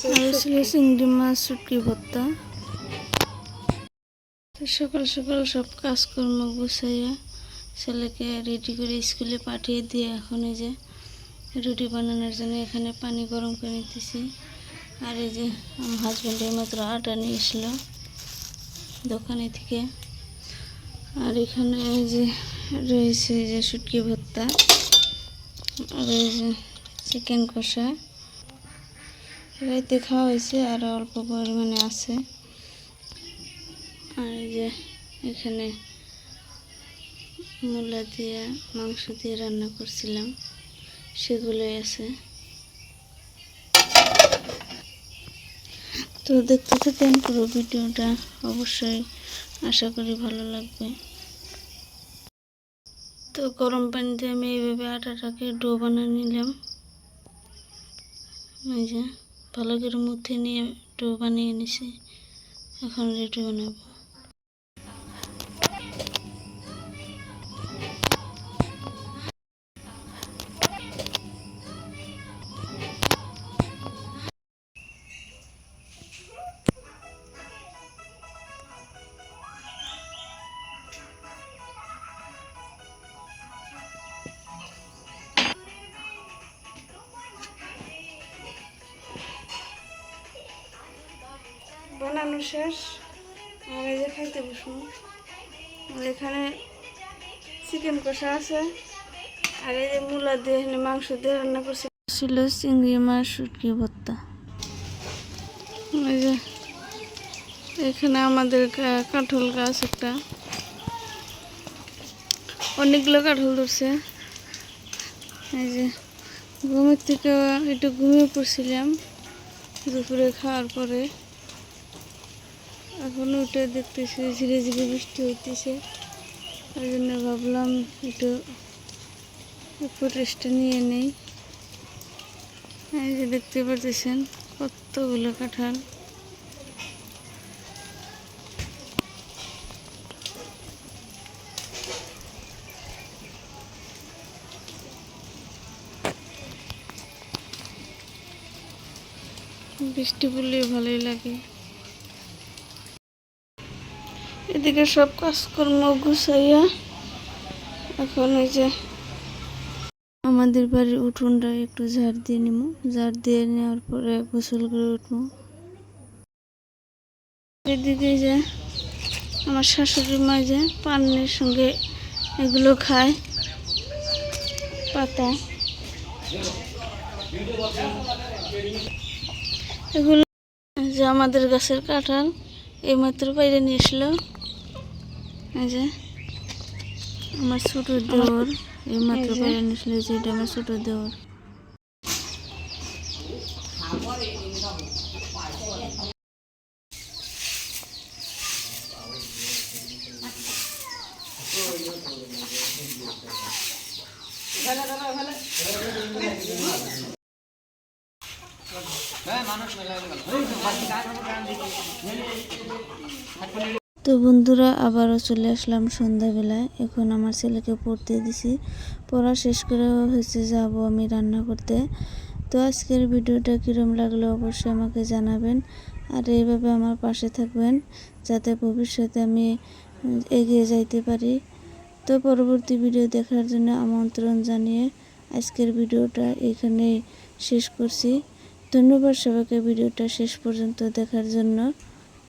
চিংড়ি সকাল সকাল সব কাজকর্ম গুছাইয়া ছেলেকে রেডি করে স্কুলে পাঠিয়ে দিয়ে এখন এই যে রুটি বানানোর জন্য এখানে পানি গরম করে নিতেছি। আর এই যে আমার হাজব্যান্ড এইমাত্র আটা নিয়ে এসলো দোকানে থেকে। আর এখানে এই যে রয়েছে যে শুটকি ভর্তা, আর এই যে চিকেন কষা। রাইতে খাওয়া হয়েছে, আর অল্প পরিমাণে আছে। আর এই যে এখানে মূলা দিয়ে, মাংস দিয়ে রান্না করছিলাম, সেগুলোই আছে। তো দেখতে থাকেন পুরো ভিডিওটা, অবশ্যই আশা করি ভালো লাগবে। তো গরম পানিতে আমি এইভাবে আটাটাকে ডো বানিয়ে নিলাম। এই যে ভালো করে মুথে নিয়ে একটু বানিয়ে নিছি। এখন রেডি বানাবো। বানানো শেষ। আর এই যে খাইতে বসুন। এখানে চিকেন কষা আছে। আর এই যে মূলা দিয়ে এখানে মাংস দিয়ে রান্না করছি। ছিল চিংড়ি মাছ শুটকি ভর্তা। এই যে এখানে আমাদের কাঁঠাল গাছ একটা। অনেকগুলো কাঁঠাল ধরছে। এই যে ঘুমের থেকে একটু ঘুমিয়ে পড়ছিলাম। দুপুরে খাওয়ার পরে। এখন উঠে দেখতেছি ধীরে ধীরে বৃষ্টি হইতেছে। ওই জন্য ভাবলাম একটু রেস্টটা নিয়ে নেই। এই যে দেখতে পাচ্ছেন কতগুলো কাঁঠাল। বৃষ্টি পড়লে ভালোই লাগে। এদিকে সব কাজকর্ম গুছাইয়া এখন এই যে আমাদের বাড়ির উঠোনটা একটু ঝাড় দিয়ে নিব ঝাড় দিয়ে নেওয়ার পরে গোসল করে উঠবো। এদিকে যে আমার শাশুড়ি মা যে পানের সঙ্গে এগুলো খায়, পাতা। এগুলো যে আমাদের গাছের কাঁঠাল এইমাত্র বাইরে নিয়ে এসলো। এই যে আমার ছোট দেওর এইমাত্র এই যে। বাইরে নিয়ে এসলো এই যে এটা আমার ছোট দেওর তো বন্ধুরা, আবারও চলে আসলাম সন্ধ্যাবেলায়। এখন আমার ছেলেকে পড়তে দিছি। পড়া শেষ করে হয়েছে, যাব আমি রান্না করতে। তো আজকের ভিডিওটা কীরম লাগল অবশ্যই আমাকে জানাবেন। আর এইভাবে আমার পাশে থাকবেন, যাতে ভবিষ্যতে আমি এগিয়ে যাইতে পারি। তো পরবর্তী ভিডিও দেখার জন্য আমন্ত্রণ জানিয়ে আজকের ভিডিওটা এখানেই শেষ করছি। ধন্যবাদ সবাইকে ভিডিওটা শেষ পর্যন্ত দেখার জন্য।